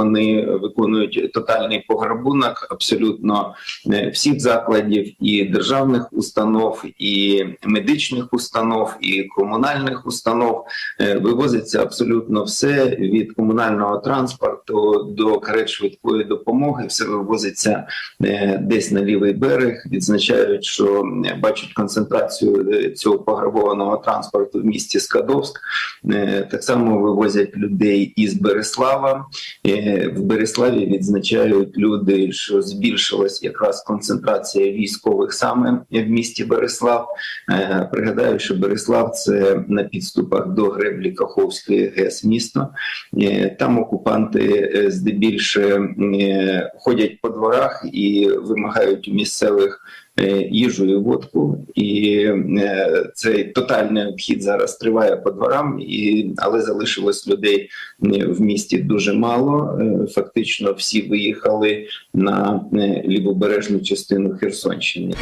вони виконують тотальний пограбунок абсолютно е, всіх закладів і державних установ, і медичних установ, і комунальних установ. Е, Вивозиться абсолютно все від комунального транспорту до карет швидкої допомоги. Все вивозиться е, десь на лівий берег. Відзначають, що бачать концентрацію цього пограбованого транспорту в місті Скадовськ. Так само вивозять людей із Береслава. Е, В Береславі відзначають люди, що збільшилась якраз концентрація військових саме в місті Береслав. Е, Пригадаю, що Береслав це на підступах до греблі Каховської ГЕС місто. Е, Там окупанти здебільше ходять по дворах і вимагають у місцевих їжу і водку. І цей тотальний обхід зараз триває по дворам, і але залишилось людей в місті дуже мало. Е, фактично всі виїхали на е, лівобережну частину Херсонщини.